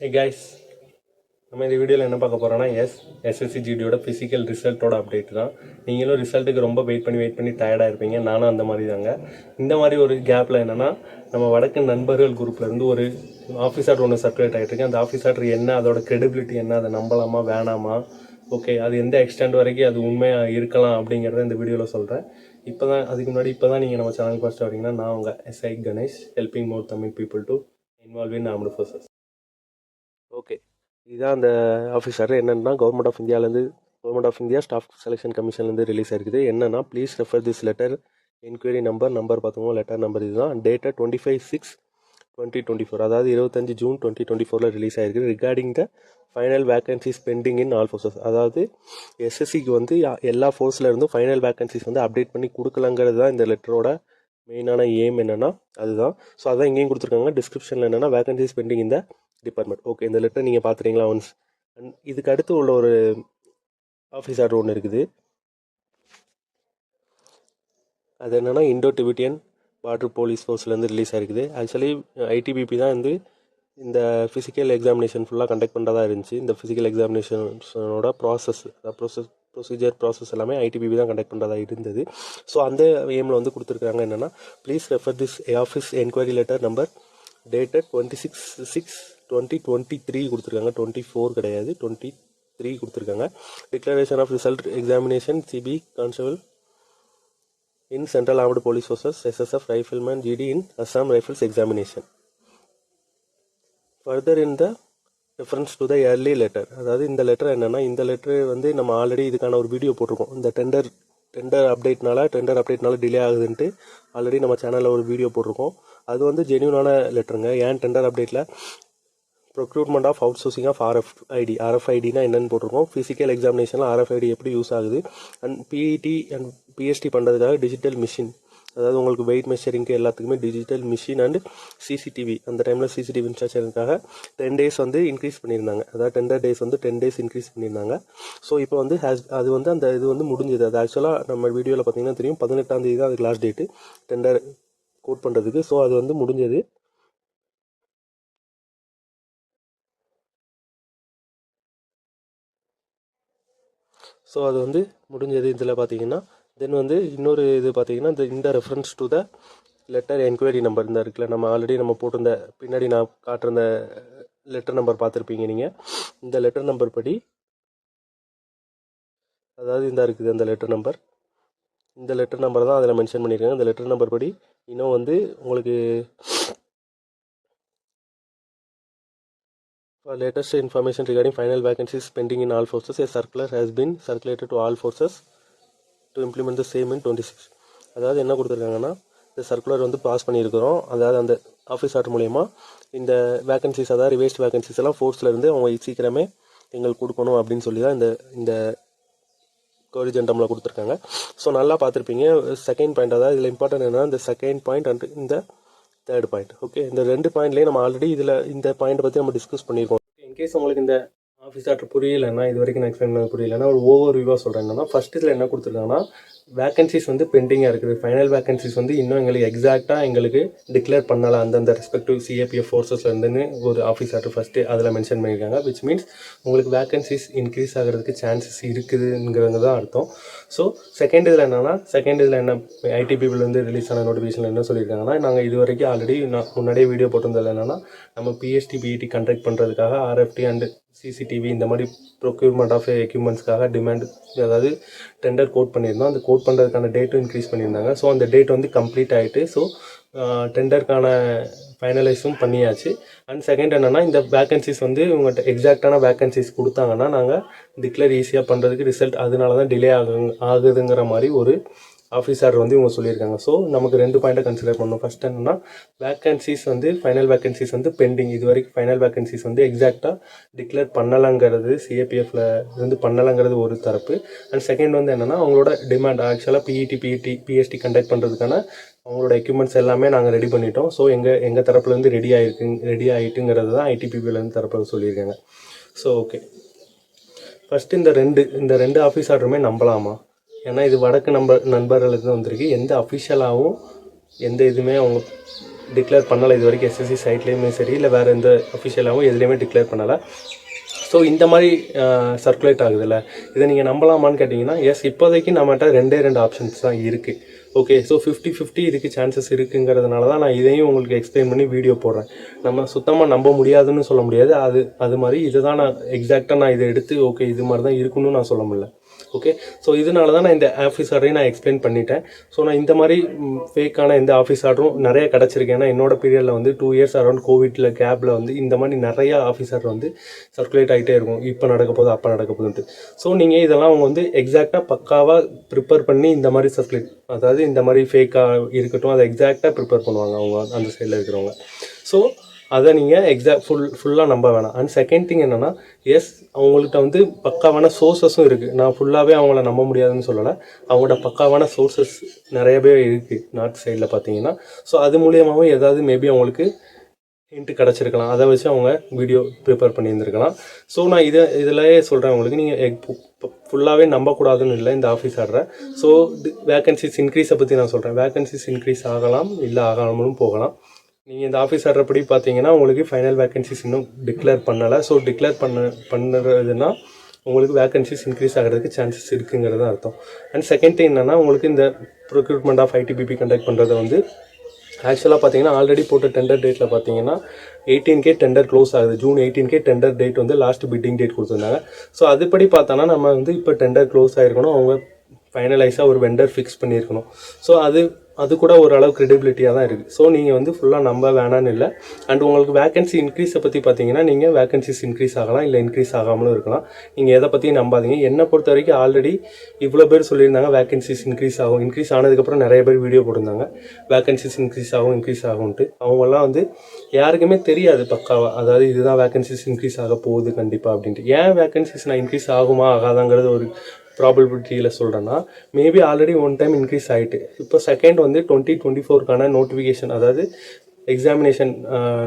Hey guys நம்ம இந்த வீடியோவில் என்ன பார்க்க போகிறோன்னா எஸ் எஸ்எஸ்சி ஜிடியோட ஃபிசிக்கல் ரிசல்ட்டோட அப்டேட் தான். நீங்களும் ரிசல்ட்டுக்கு ரொம்ப வெயிட் பண்ணி வெயிட் பண்ணி டயர்டாக இருப்பீங்க. நானும் அந்த மாதிரி தாங்க. இந்த மாதிரி ஒரு கேப்பில் என்னென்னா நம்ம வடக்கு நண்பர்கள் குரூப்லேருந்து ஒரு ஒரு ஆர்டர் ஒன்று சர்க்குலேட் ஆகிட்டு அந்த அந்த ஆர்டர் என்ன அதோட கிரெடிபிலிட்டி என்ன அதை நம்பலாமா வேணாமா? ஓகே அது எந்த எக்ஸ்டெண்ட் வரைக்கும் அது உண்மையாக இருக்கலாம் அப்படிங்கிறத இந்த வீடியோவில் சொல்கிறேன் இப்போ தான் அதுக்கு முன்னாடி இப்போ தான் நீங்கள் நம்ம சேனல் ஃபஸ்ட்டு வரீங்கன்னா நான் உங்கள் SI Ganesh helping more Tamil people to involve in armed forces okay. இதுதான் அந்த ஆஃபீஸர் என்னென்னா கவர்மெண்ட் ஆஃப் இந்தியாவிலேருந்து government of India staff selection கமிஷன்லேருந்து release ஆயிருக்குது. என்னென்னா please refer this letter enquiry number number பார்த்துக்கோங்க லெட்டர் நம்பர் இதுதான். Dated twenty five six twenty twenty four அதாவது இருபத்தஞ்சு ஜூன் டுவெண்ட்டி டுவெண்ட்டி ஃபோரில் ரிலீஸ் ஆயிருக்கு regarding the final vacancies pending in all forces அதாவது எஸ்எஸ்சிக்கு வந்து யா- எல்லா ஃபோர்ஸில் இருந்தும் ஃபைனல் வேகன்சிஸ் வந்து அப்டேட் பண்ணி கொடுக்கலங்கிறது தான் இந்த லெட்டரோட மெயினான எய்ம் என்னென்னா அதுதான். ஸோ அதான் இங்கேயும் கொடுத்துருக்காங்க. டிஸ்கிரிப்ஷனில் என்னென்னா வேகன்சிஸ் பெண்டிங் இந்த டிபார்ட்மெண்ட் ஓகே இந்த லெட்டர் நீங்கள் பார்த்துறீங்களா ஒன்ஸ் அண்ட் இதுக்கு அடுத்து உள்ள ஒரு ஆஃபீஸ் ஆர்டர் ஒன்று இருக்குது. அது என்னென்னா இண்டோ டிபிட்டியன் பார்டர் போலீஸ் ஃபோர்ஸ்லேருந்து ரிலீஸ் ஆகிருக்குது ஆக்சுவலி ஐடிபிபி தான் வந்து இந்த ஃபிசிக்கல் எக்ஸாமினேஷன் ஃபுல்லாக கண்டக்ட் பண்ணுறதா இருந்துச்சு. இந்த ஃபிசிக்கல் எக்ஸாமினேஷனோட ப்ராசஸ் ப்ரோசஸ் ப்ரொசீஜர் ப்ராசஸ் எல்லாமே ஐடிபிபி தான் கண்டக்ட் பண்ணுறதா இருந்தது. ஸோ அந்த எய்மில் வந்து கொடுத்துருக்காங்க என்னென்னா please refer this office enquiry letter number dated twenty six six twenty twenty three கொடுத்துருக்காங்க. டுவெண்ட்டி ஃபோர் கிடையாது. டுவெண்ட்டி த்ரீ கொடுத்துருக்காங்க declaration of result examination CP constable in central Armed police forces SSF rifleman GD in Assam rifles examination further in the reference to the early letter அதாவது இந்த letter என்னென்னா இந்த letter வந்து நம்ம already இதுக்கான ஒரு video போட்டிருக்கோம். இந்த டெண்டர் டெண்டர் அப்டேட்னால டெண்டர் அப்டேட்னால டிலே ஆகுதுன்ட்டு ஆல்ரெடி நம்ம சேனலில் ஒரு வீடியோ போட்டிருக்கோம். அது வந்து ஜென்யூனான லெட்டருங்க ஏன் டெண்டர் அப்டேட்டில் procurement of outsourcing of RFID ஆர்எஃப்ஐடினா என்னென்னு போட்டிருக்கோம். ஃபிசிக்கல் எக்ஸாமினேஷனில் ஆர்எஃப்ஐடி எப்படி யூஸ் ஆகுது? அண்ட் பிஇடி அண்ட் பிஎஸ்டி பண்ணுறதுக்காக டிஜிட்டல் மிஷின் அதாவது உங்களுக்கு வெயிட் மெஷரிங்க்கு எல்லாத்துக்குமே டிஜிட்டல் மிஷின் அண்ட் சிசிடிவி அந்த டைமில் சிசிடிவி இன்ஸ்ட்ரக்ஷனுக்காக டென் டேஸ் வந்து இன்க்ரீஸ் பண்ணியிருந்தாங்க. அதாவது டெண்டர் டேஸ் வந்து டென் டேஸ் இன்க்ரீஸ் பண்ணியிருந்தாங்க. ஸோ இப்போ வந்து ஹேஸ் அது வந்து அந்த இது வந்து முடிஞ்சது. அது ஆக்சுவலாக நம்ம வீடியோவில் பார்த்தீங்கன்னா தெரியும். பதினெட்டாம் தேதி தான் அதுக்கு லாஸ்ட் டேட்டு டெண்டர் கோட் பண்ணுறதுக்கு ஸோ அது வந்து முடிஞ்சது. ஸோ அது வந்து முடிஞ்சது இதில் பார்த்தீங்கன்னா. தென் வந்து இன்னொரு இது பார்த்தீங்கன்னா இந்த இந்த reference to the letter enquiry number இந்த இருக்குல்ல. நம்ம ஆல்ரெடி நம்ம போட்டிருந்த பின்னாடி நான் காட்டுற லெட்டர் நம்பர் பார்த்துருப்பீங்க நீங்கள் இந்த லெட்டர் நம்பர் படி அதாவது இந்த இருக்குது அந்த லெட்டர் நம்பர் இந்த லெட்டர் நம்பர் தான் அதில் மென்ஷன் பண்ணியிருக்காங்க. இந்த லெட்டர் நம்பர் படி இன்னும் வந்து உங்களுக்கு For latest information regarding final vacancies pending in all forces, a circular has been circulated to all forces to implement the same in 26. அதாவது என்ன கொடுத்துருக்காங்கன்னா இந்த சர்க்குலர் வந்து பாஸ் பண்ணியிருக்கிறோம். அதாவது அந்த ஆஃபீஸ் ஆர்டர் மூலயமா இந்த வேகன்சிஸ் அதாவது ரிவேஸ்ட் வேகன்சிஸ் எல்லாம் ஃபோர்ஸ்லேருந்து அவங்க சீக்கிரமே எங்களுக்கு கொடுக்கணும் அப்படின்னு சொல்லி தான் இந்த இந்த கோரிஜென்டமில் கொடுத்துருக்காங்க. ஸோ நல்லா பார்த்துருப்பீங்க. செகண்ட் பாயிண்ட் அதாவது இதில் இம்பார்ட்டன்ட் என்னன்னா இந்த செகண்ட் பாயிண்ட் அண்ட் இந்த தேர்ட் பாயிண்ட் ஓகே இந்த ரெண்டு பாயிண்ட்லேயே நம்ம ஆல்ரெடி இதில் இந்த பாயிண்ட் பற்றி நம்ம டிஸ்கஸ் பண்ணியிருக்கோம் இன்கேஸ் உங்களுக்கு இந்த ஆஃபீஸ் ஆர்டர் புரியலைன்னா இது வரைக்கும் நான் எக்ஸ்பிளைன் பண்ண புரியலைன்னா ஒரு ஓவர் வியூவாக சொல்கிறேன் என்னன்னா ஃபஸ்ட் இதில் என்ன கொடுத்துருக்காங்கன்னா வேக்கன்சிஸ் வந்து பெண்டிங்காக இருக்குது. ஃபைனல் வேக்கன்சிஸ் வந்து இன்னும் எங்களுக்கு எக்ஸாக்டாக எங்களுக்கு டிக்ளேர் பண்ணலாம் அந்தந்த ரெஸ்பெக்டிவ் சிஏபிஎஃப் ஃபோர்ஸஸ்லேருந்துன்னு ஒரு ஆஃபீஸர் ஃபஸ்ட்டு அதில் மென்ஷன் பண்ணியிருக்காங்க. விச் மீன்ஸ் உங்களுக்கு வேக்கன்சிஸ் இன்க்ரீஸ் ஆகிறதுக்கு சான்சஸ் இருக்குதுங்கிறது தான் அர்த்தம். ஸோ செகண்ட் இதில் என்னென்னா செகண்ட் இதில் என்ன ஐடிபிபிலேருந்து ரிலீஸ் ஆன நோட்டிஃபிகேஷன் என்ன சொல்லியிருக்காங்கன்னா நாங்கள் இது வரைக்கும் ஆல்ரெடி நான் முன்னாடியே வீடியோ போட்டிருந்ததில் என்னென்னா நம்ம பிஎஸ்டி பிஇடி கண்டக்ட் பண்ணுறதுக்காக ஆர்எஃப்டி அண்ட் சிசிடிவி இந்த மாதிரி ப்ரொக்யூர்மெண்ட் ஆஃப் எக்யூப்மெண்ட்ஸ்க்காக டிமாண்ட் அதாவது டெண்டர் கோட் பண்ணியிருந்தோம். அந்த கோட் பண்ணுறதுக்கான டேட்டும் இன்க்ரீஸ் பண்ணியிருந்தாங்க. ஸோ அந்த டேட் வந்து கம்ப்ளீட் ஆகிட்டு ஸோ டெண்டருக்கான ஃபைனலைஸும் பண்ணியாச்சு. அண்ட் செகண்ட் என்னென்னா இந்த வேக்கன்சிஸ் வந்து இவங்கள்ட்ட எக்ஸாக்டான வேக்கன்சிஸ் கொடுத்தாங்கன்னா நாங்கள் டிக்ளேர் ஈஸியாக பண்ணுறதுக்கு ரிசல்ட் அதனால தான் டிலே ஆகு ஆகுதுங்கிற மாதிரி ஒரு ஆஃபீஸர் வந்து இவங்க சொல்லியிருக்காங்க. ஸோ நமக்கு ரெண்டு பாயிண்ட்டை கன்சிடர் பண்ணணும். ஃபஸ்ட் என்னன்னா வேக்கன்சிஸ் வந்து ஃபைனல் வேக்கன்சிஸ் வந்து பெண்டிங் இது வரைக்கும் ஃபைனல் வேக்கன்சிஸ் வந்து எக்ஸாக்டாக டிக்ளேர் பண்ணலாங்கிறது சிஏபிஎஃப்ல இருந்து பண்ணலாங்கிறது ஒரு தரப்பு. அண்ட் செகண்ட் வந்து என்னென்னா அவங்களோட டிமாண்ட் ஆக்சுவலாக பிஇடி பிஇடி பிஎஸ்டி கண்டக்ட் பண்ணுறதுக்கான அவங்களோட எக்யூப்மெண்ட்ஸ் எல்லாமே நாங்கள் ரெடி பண்ணிட்டோம். ஸோ எங்கள் எங்கள் தரப்புலேருந்து ரெடி ஆகிருக்கு ரெடி ஆகிட்டுங்கிறது தான் ஐடிபிபிலேருந்து தரப்பில் சொல்லியிருக்காங்க. ஸோ ஓகே ஃபஸ்ட்டு இந்த ரெண்டு இந்த ரெண்டு ஆஃபீஸ் ஆர்டருமே நம்பலாமா? ஏன்னா இது வடக்கு நம்ப நண்பர்களுக்கு வந்திருக்கு. எந்த அஃபிஷியலாகவும் எந்த இதுவுமே அவங்க டிக்ளேர் பண்ணலை. இது வரைக்கும் எஸ்எஸ்சி சைட்லேயுமே சரி இல்லை வேறு எந்த அஃபிஷியலாகவும் எதுலேயுமே டிக்ளேர் பண்ணலை. ஸோ இந்த மாதிரி சர்க்குலேட் ஆகுதுல்ல. இதை நீங்கள் நம்பலாமான்னு கேட்டிங்கன்னா எஸ் இப்போதைக்கு நம்மகிட்ட ரெண்டே ரெண்டு ஆப்ஷன்ஸ் தான் இருக்குது ஓகே ஸோ ஃபிஃப்டி ஃபிஃப்டி இதுக்கு சான்சஸ் இருக்குங்கிறதுனால தான் நான் இதையும் உங்களுக்கு எக்ஸ்பிளைன் பண்ணி வீடியோ போடுறேன். நம்ம சுத்தமாக நம்ப முடியாதுன்னு சொல்ல முடியாது. அது அது மாதிரி இதுதான் நான் எக்ஸாக்டாக நான் இதை எடுத்து ஓகே இது மாதிரி தான் இருக்குன்னு நான் சொல்ல முடியல. ஓகே ஸோ இதனால தான் நான் இந்த ஆஃபீஸ் ஆர்டரையும் நான் எக்ஸ்பிளைன் பண்ணிட்டேன். ஸோ நான் இந்த மாதிரி ஃபேக்கான இந்த ஆஃபீஸ் ஆர்டரும் நிறைய கிடச்சிருக்கு. ஏன்னா என்னோட பீரியடில் வந்து டூ இயர்ஸ் அரௌண்ட் கோவிட்டில் கேப்பில் வந்து இந்த மாதிரி நிறைய ஆஃபீஸ் ஆர்டர் வந்து சர்க்குலேட் ஆகிட்டே இருக்கும். இப்போ நடக்க போகுது அப்போ நடக்க போகுதுன்ட்டு. ஸோ நீங்கள் இதெல்லாம் அவங்க வந்து எக்ஸாக்டாக பக்காவாக ப்ரிப்பேர் பண்ணி இந்த மாதிரி சர்க்குலேட் அதாவது இந்த மாதிரி ஃபேக்காக இருக்கட்டும் அதை எக்ஸாக்டாக ப்ரிப்பேர் பண்ணுவாங்க அவங்க அந்த சைடில் இருக்கிறவங்க. ஸோ அதை நீங்கள் எக்ஸாக்ட் ஃபுல் ஃபுல்லாக நம்ப வேணாம். அண்ட் செகண்ட் திங் என்னென்னா எஸ் அவங்கள்ட்ட வந்து பக்காவான சோர்ஸஸும் இருக்குது நான் ஃபுல்லாகவே அவங்கள நம்ப முடியாதுன்னு சொல்லலை. அவங்களோட பக்காவான சோர்சஸ் நிறையவே இருக்குது நார்த் சைடில் பார்த்தீங்கன்னா ஸோ அது மூலியமாகவும் ஏதாவது மேபி அவங்களுக்கு ஹிண்ட்டு கிடச்சிருக்கலாம். அதை வச்சு அவங்க வீடியோ ப்ரிப்பேர் பண்ணியிருந்துருக்கலாம். ஸோ நான் இதை இதிலேயே சொல்கிறேன் உங்களுக்கு. நீங்கள் ஃபுல்லாகவே நம்பக்கூடாதுன்னு இல்லை இந்த ஆஃபீஸ் ஆடுற. ஸோ வேகன்சிஸ் இன்க்ரீஸை பற்றி நான் சொல்கிறேன் வேகன்சிஸ் இன்க்ரீஸ் ஆகலாம் இல்லை ஆகாமலும் போகலாம். நீங்கள் இந்த ஆஃபீஸ் ஆடுறபடி பார்த்தீங்கன்னா உங்களுக்கு ஃபைனல் வேகன்சிஸ் இன்னும் டிக்ளேர் பண்ணலை. ஸோ டிக்ளேர் பண்ண பண்ணுறதுன்னா உங்களுக்கு வேகன்சிஸ் இன்க்ரீஸ் ஆகிறதுக்கு சான்சஸ் இருக்குங்கிறது தான் அர்த்தம். அண்ட் செகண்ட் திங் என்னென்னா உங்களுக்கு இந்த ப்ரொக்யூட்மெண்ட் ஆஃப் ஐடிபிபி கண்டக்ட் பண்ணுறதை வந்து ஆக்சுவலாக பார்த்தீங்கன்னா ஆல்ரெடி போட்ட டெண்டர் டேட்டில் பார்த்தீங்கன்னா எயிட்டீன் கே டெண்டர் க்ளோஸ் ஆகுது. June eighteen K tender date வந்து லாஸ்ட் பிட்டிங் டேட் கொடுத்துருந்தாங்க. ஸோ அதுபடி பார்த்தோன்னா நம்ம வந்து இப்போ டெண்டர் க்ளோஸ் ஆகிருக்கணும் அவங்க ஃபைனலைஸாக ஒரு வெண்டர் ஃபிக்ஸ் பண்ணியிருக்கணும். ஸோ அது அது கூட ஓரளவு க்ரெடிபிலிட்டியாக தான் இருக்குது ஸோ நீங்கள் வந்து ஃபுல்லாக நம்ப வேணான்னு இல்லை. அண்ட் உங்களுக்கு வேகன்சி இன்க்ரீஸை பற்றி பார்த்தீங்கன்னா நீங்கள் வேகன்சிஸ் இன்க்ரீஸ் ஆகலாம் இல்லை இன்க்ரீஸ் ஆகாமலும் இருக்கலாம். நீங்கள் எதை பற்றியும் நம்பாதீங்க. என்னை பொறுத்த வரைக்கும் ஆல்ரெடி இவ்வளோ பேர் சொல்லியிருந்தாங்க வேகன்சிஸ் இன்க்ரீஸ் ஆகும் இன்க்ரீஸ் ஆனதுக்கப்புறம் நிறைய பேர் வீடியோ போட்டிருந்தாங்க. வேகன்சிஸ் இன்க்ரீஸ் ஆகும் இன்க்ரீஸ் ஆகும்ன்ட்டு. அவங்கெல்லாம் வந்து யாருக்குமே தெரியாது பக்காவாக அதாவது இதுதான் வேகன்சிஸ் இன்க்ரீஸ் ஆக போகுது கண்டிப்பாக அப்படின்ட்டு. ஏன் வேகன்சிஸ் நான் இன்க்ரீஸ் ஆகுமா ஆகாதாங்கிறது ஒரு ப்ராபபிலிட்டியில் சொல்கிறேன்னா maybe already one time increase ஆகிட்டு இப்போ செகண்ட் வந்து டுவெண்ட்டி டுவெண்ட்டி ஃபோருக்கான நோட்டிஃபிகேஷன் அதாவது எக்ஸாமினேஷன்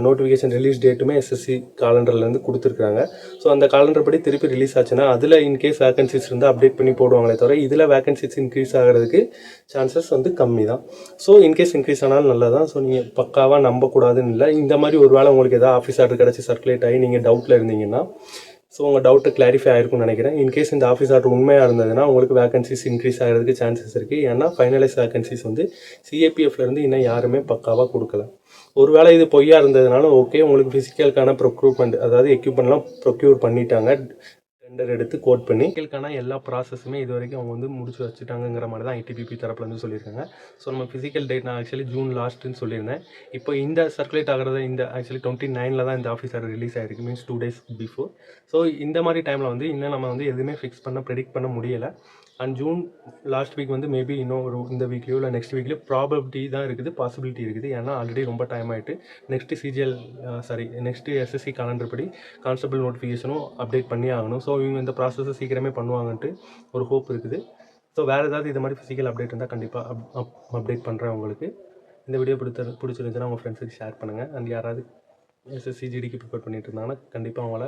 நோட்டிஃபிகேஷன் ரிலீஸ் டேட்டுமே எஸ்எஸ்சி காலண்டர்லேருந்து கொடுத்துருக்காங்க ஸோ அந்த காலண்டர் படி திருப்பி ரிலீஸ் ஆச்சுன்னா அதில் இன்கேஸ் வேகன்சிஸ் இருந்தால் அப்டேட் பண்ணி போடுவாங்களே தவிர இதில் வேகன்சிஸ் இன்க்ரீஸ் ஆகிறதுக்கு சான்சஸ் வந்து கம்மி தான் ஸோ இன்கேஸ் இன்க்ரீஸ் ஆனாலும் நல்லதான் ஸோ நீங்கள் பக்காவாக நம்பக்கூடாதுன்னு இல்லை. இந்த மாதிரி ஒரு வேளை உங்களுக்கு எதாவது ஆஃபீஸ் ஆர்டர் கிடச்சி சர்க்குலேட் ஆகி நீங்கள் டவுட்டில் இருந்தீங்கன்னா ஸோ உங்கள் டவுட்டு கிளாரிஃபை ஆயிருக்கும்னு நினைக்கிறேன். இன்கேஸ் இந்த ஆஃபீஸ் ஆர்டர் உண்மையாக இருந்ததுன்னா உங்களுக்கு வேகன்சிஸ் இன்க்ரீஸ் ஆகிறதுக்கு சான்சஸ் இருக்குது ஏன்னா ஃபைனலைஸ் வேகன்சிஸ் வந்து சிஏபிஎஃப்லேருந்து இன்னும் யாருமே பக்காவாக கொடுக்கல. ஒருவேளை இது பொய்யா இருந்ததுனால ஓகே உங்களுக்கு ஃபிசிக்கலுக்கான ப்ரொக்யூர்மெண்ட் அதாவது எக்யூப்மெண்ட்லாம் ப்ரொக்யூர் பண்ணிட்டாங்க. டெண்டர் எடுத்து கோட் பண்ணி ஃபிசிக்கலுக்கான எல்லா ப்ராசஸுமே இது வரைக்கும் அவங்க வந்து முடிச்சு வச்சுட்டாங்கிற மாதிரி தான் ஐடிபிபி தரப்புலேருந்து சொல்லியிருக்காங்க. ஸோ நம்ம ஃபிசிக்கல் டேட் நான் ஆக்சுவலி ஜூன் லாஸ்ட்டுன்னு சொல்லியிருந்தேன். இப்போ இந்த சர்க்குலேட் ஆகிறது இந்த ஆக்சுவலி டுவெண்ட்டி நைனில் தான் இந்த ஆஃபீஸர் ரிலீஸ் ஆயிருக்கு means two days before so இந்த மாதிரி டைமில் வந்து இன்னும் நம்ம வந்து எதுவுமே ஃபிக்ஸ் பண்ண ப்ரெடிக்ட் பண்ண முடியலை. அண்ட் ஜூன் லாஸ்ட் வீக் வந்து மேபி இன்னும் ஒரு இந்த வீக்லேயோ இல்லை நெக்ஸ்ட் வீக்லேயோ ப்ராபபிலிட்டி தான் இருக்குது பாசிபிலிட்டி இருக்குது. ஏன்னா ஆல்ரெடி ரொம்ப டைம் ஆகிட்டு next CGL sorry next SSC calendar படி கான்ஸ்டபிள் நோட்டிஃபிகேஷனும் அப்டேட் பண்ணி ஆகணும். ஸோ இவங்க இந்த ப்ராசஸை சீக்கிரமே பண்ணுவாங்கன்ட்டு ஒரு ஹோப் இருக்குது. ஸோ வேறு ஏதாவது இது மாதிரி ஃபிசிக்கல் அப்டேட் இருந்தால் கண்டிப்பாக அப் அப்டேட் பண்ணுறேன் உங்களுக்கு. இந்த வீடியோ பிடித்த பிடிச்சிருந்துச்சுன்னா உங்கள் ஃப்ரெண்ட்ஸுக்கு ஷேர் பண்ணுங்கள் அண்ட் யாராவது எஸ்எஸ்சி ஜிடிக்கு ப்ரிப்பேர் பண்ணிட்டு இருந்தாங்கன்னா கண்டிப்பாக அவங்கள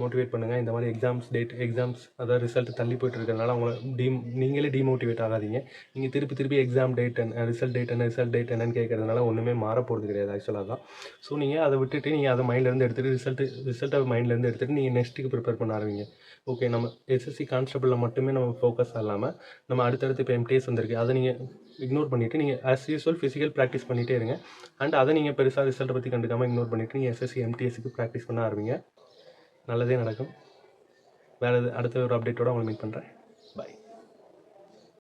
மோட்டிவேட் பண்ணுங்கள் இந்த மாதிரி எக்ஸாம்ஸ் டேட் எக்ஸாம்ஸ் அதாவது ரிசல்ட் தள்ளி போயிட்டு இருக்கிறதுனால அவங்கள டீம் நீங்களே டிமோட்டிவேட் ஆகாதீங்க. நீங்கள் திருப்பி திருப்பி எக்ஸாம் டேட் என்ன ரிசல்ட் டேட் என்ன ரிசல்ட் டேட் என்னன்னு கேட்குறதுனால ஒன்றுமே மாற போகிறது கிடையாது ஆக்சுவலாக தான். ஸோ நீங்கள் அதை விட்டுட்டு நீங்கள் அதை மைண்ட்லேருந்து எடுத்துகிட்டு ரிசல்ட் ரிசல்ட்டை மைண்ட்லேருந்து எடுத்துகிட்டு நீங்கள் நெக்ஸ்ட்டுக்கு ப்ரிப்பேர் பண்ண ஆரம்பிங்க. ஓகே நம்ம எஸ்எஸ்சி கான்ஸ்டபிளில் மட்டுமே நம்ம ஃபோக்கஸ் இல்லாமல் நம்ம அடுத்தடுத்து இப்போ எம்டிஎஸ் வந்திருக்கு. அதை நீங்கள் இக்னோர் பண்ணிவிட்டு நீங்கள் ஆஸ் யூஸ்வல் ஃபிசிக்கல் ப்ராக்டிஸ் பண்ணிகிட்டே இருங்க. அண்ட் அதை நீங்கள் பெருசாக ரிசல்ட்டை பற்றி கண்டுக்காமல் இக்னோர் பண்ணிவிட்டு நீங்கள் எஸ்எஸ்சி எம்டிஎஸ்க்கு ப்ராக்டிஸ் பண்ண ஆரம்பிங்க. நல்லதே நடக்கும். வேறு அடுத்த ஒரு அப்டேட்டோட உங்களை மீட் பண்ணுறேன்